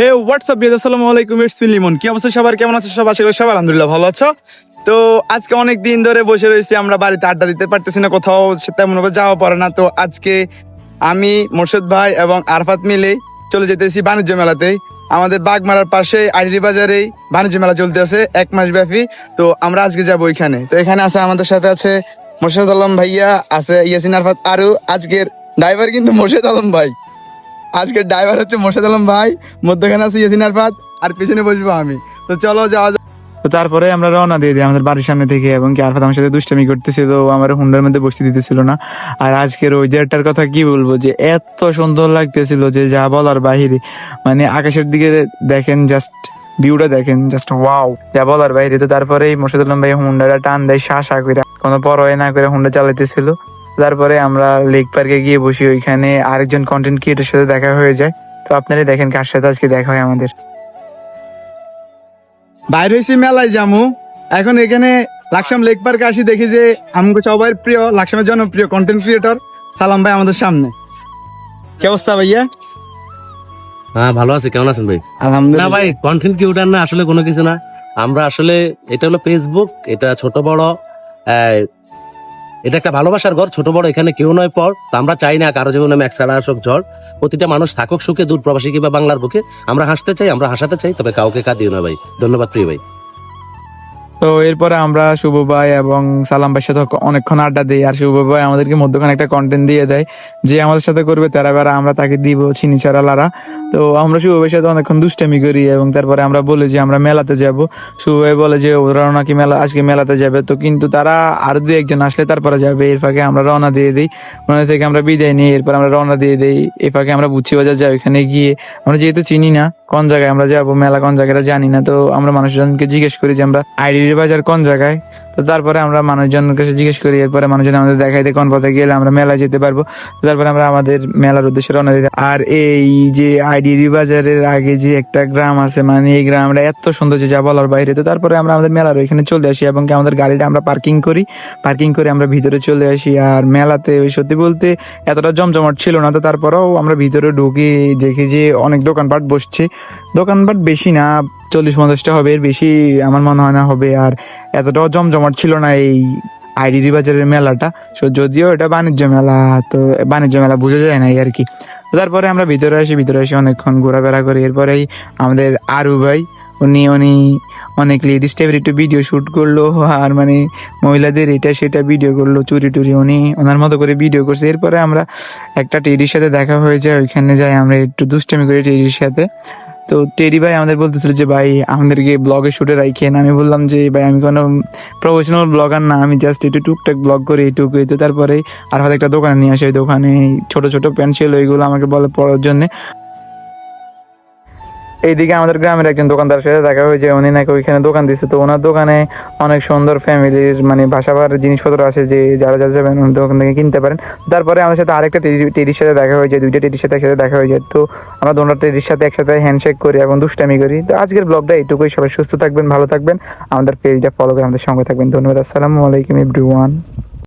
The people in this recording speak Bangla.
হে হোয়াটসঅ্যাপ বিয়াদ আসসালামু আলাইকুম ইটস মি লিমন কি অবস্থা সবার? কেমন আছো সব? আশা করি সবার আলহামদুলিল্লাহ ভালো আছো। তো আজকে অনেক দিন ধরে বসে রয়েছি, আমরা বাড়িতে আড্ডা দিতে পারতেছি না, কোথাও তেমন ভাবে যাওয়া পড়ে না। তো আজকে আমি, মোর্শেদ ভাই এবং আরফাত মিলে চলে যেতেছি বাণিজ্য মেলাতে। আমাদের বাগমারার পাশে, আইডি বাজারে বাণিজ্য মেলা চলতে আছে, এক মাস ব্যাপী। তো আমরা আজকে যাব ওইখানে। তো এখানে আছে আমাদের সাথে আছে মোর্শেদ আলম ভাইয়া, আছে ইয়াসিন আরফাত আরু। আজকের ড্রাইভার কিন্তু মোর্শেদ আলম ভাই। আজকের ড্রাইভার হচ্ছে মোর্শেদ আলম ভাই, মধ্যখানে আছে ইয়াসিন আরফাত, আর পিছনে বসবো আমি। তো চলো যাওয়া যাক। তো তারপরে আমরা রওনা দিয়ে দিই আমাদের বাড়ির সামনে থেকে, এবং কি আরফাত আমার সাথে দুষ্টামি করতেছিল তো আমার হুন্ডার মধ্যে বসতে দিতেছিল না। আর আজকের ওই ওয়েদারটার কথা কি বলব যে, এত সুন্দর লাগতেছিল যে যা বলার বাহিরে। মানে আকাশের দিকে দেখেন জাস্ট ভিউটা দেখেন জাস্ট ওয়াও যা বলার বাইরে তো তারপরে মোর্শেদ আলম ভাই হুন্ডাটা টান দেয় শা শা করে কোনো পরোয় না করে হুন্ডা চালাইতেছিল। তারপরে আমরা লেক পার্কে গিয়ে বসি ওইখানে আরেকজন কন্টেন্ট ক্রিয়েটার সাথে দেখা হয়ে যায়। তো আপনারাই দেখেন কার সাথে আজকে দেখা হয় আমাদের। বাইর হয়েছি মেলায় যামু। এখন এখানে লাকসাম লেক পার্কে আসি দেখি যে আমাকে সবার প্রিয় লাকসামের জনপ্রিয় কন্টেন্ট ক্রিয়েটর সালাম ভাই আমাদের সামনে। কি অবস্থা ভাইয়া? হ্যাঁ ভালো আছি। কেমন আছেন ভাই? না আলহামদুলিল্লাহ ভাই কন্টেন্ট কি ওটার না আসলে কোনো কিছু না। আমরা আসলে এটা হলো ফেসবুক এটা ছোট বড় আহ, এটা একটা ভালোবাসার ঘর, ছোট, বড়, এখানে কেউ নয় পর। আমরা চাই না কারও জীবনে এক সারা আসুক ঝড়। প্রতিটা মানুষ থাকুক সুখে, দূর প্রবাসী কিংবা বাংলার বুকে। আমরা হাসতে চাই, আমরা হাসাতে চাই, তবে কাউকে কাঁদিও না ভাই। ধন্যবাদ প্রিয় ভাই। তো এরপরে আমরা শুভ ভাই এবং সালাম ভাইয়ের সাথে অনেকক্ষণ আড্ডা দিই। আর শুভ ভাই আমাদেরকে মধ্যখানে একটা কন্টেন্ট দিয়ে দেয়। যে আমাদের সাথে করবে, তারা বেড়া আমরা তাকে দিব চিনি ছাড়া লারা। তো আমরা শুভ ভাইয়ের সাথে অনেকক্ষণ দুষ্টামি করি এবং তারপরে আমরা বলি যে আমরা মেলাতে যাব। শুভ ভাই বলে যে, ওরাও নাকি মেলা, আজকে মেলাতে যাবে। তো কিন্তু তারা আর দু একজন আসলে তারপরে যাবে। এর ফাঁকে আমরা রওনা দিয়ে দিই। ওখানে থেকে আমরা বিদায় নিই। এরপর আমরা রওনা দিয়ে দিই। এর ফাঁকে আমরা বুচ্ছি বাজার যাই ওখানে গিয়ে। আমরা যেহেতু চিনি না কোন জায়গায় আমরা যাব, মেলা কোন জায়গাটা জানি না। তো আমরা মানুষজনকে জিজ্ঞেস করি যে আমরা আইডি বাজার কোন জায়গায়? তো তারপরে আমরা মানুষজনের কাছে জিজ্ঞেস করি, এরপরে মানুষজন আমাদের দেখাই দেয় কোন পথে গেলে আমরা মেলায় যেতে পারব। তারপরে আমরা আমাদের মেলার উদ্দেশ্যে রওনা দিই আর এই যে আইডি বাজারের আগে যে একটা গ্রাম আছে মানে এই গ্রামটা এত সুন্দর যে যা বলার বাইরে। তো তারপরে আমরা আমাদের মেলার ওইখানে চলে আসি এবং আমাদের গাড়িটা আমরা পার্কিং করি। পার্কিং করে আমরা ভিতরে চলে আসি। আর মেলাতে ওই সত্যি বলতে এতটা জমজমাট ছিল না, তো তারপরেও আমরা ভিতরে ঢুকি দেখি যে অনেক দোকানপাট বসছে। দোকানপাট বেশি না চল্লিশ পঞ্চাশটা হবে, এর বেশি আমার মনে হয় না হবে। আর এতটাও জমজমাট ছিল না এই আইডি বাজারের মেলাটা। সো যদিও এটা বাণিজ্য মেলা, তো বাণিজ্য মেলা বোঝা যায় না আর কি। তারপরে আমরা ভিতরে আসি ভিতরে আসি অনেকক্ষণ ঘোরাফেরা করি। এরপরেই আমাদের আরু ভাই, উনি উনি অনেক লেডিস টাইপের একটু ভিডিও শ্যুট করল। আর মানে মহিলাদের এটা সেটা ভিডিও করল, চুরি টুরি। উনি ওনার মতো করে ভিডিও করছে। এরপরে আমরা একটা টেডির সাথে দেখা হয়ে যায়, ওইখানে যাই আমরা একটু দুষ্টামি করি টেডির সাথে। তো টেরি ভাই আমাদের বলতেছিল যে, ভাই, আমাদেরকে ব্লগে শুটে রাখেন আমি বললাম যে, ভাই, আমি কোনো প্রফেশনাল ব্লগার না। আমি জাস্ট একটু টুকটাক ব্লগ করি এইটুকু তো তারপরে আর হয়তো একটা দোকানে নিয়ে আসে। ওই দোকানে ছোটো ছোটো প্যান্ট পেন্সিল ওইগুলো আমাকে বলে পড়ার জন্য। এইদিকে আমাদের গ্রামের একজন দোকানদার সাথে দেখা হয়েছে, উনি নাকি ওইখানে দোকান দিচ্ছে তো ওনার দোকানে অনেক সুন্দর ফ্যামিলির মানে বাসাবার জিনিসপত্র আছে যে যারা যারা যাবেন ওনার দোকান থেকে কিনতে পারেন। তারপরে আমাদের সাথে আরেকটা টেডি- টেডির সাথে দেখা হয়ে যায় দুইটা টেডির সাথে একসাথে দেখা হয়ে যায় তো আমরা দুটা টেডির সাথে একসাথে হ্যান্ডশেক করি এবং দুষ্টামি করি। তো আজকের ব্লগটা এইটুকুই। সবাই সুস্থ থাকবেন, ভালো থাকবেন। আমাদের পেজটা ফলো করে আমাদের সঙ্গে থাকবেন। ধন্যবাদ। আসসালামু আলাইকুম এভরিওয়ান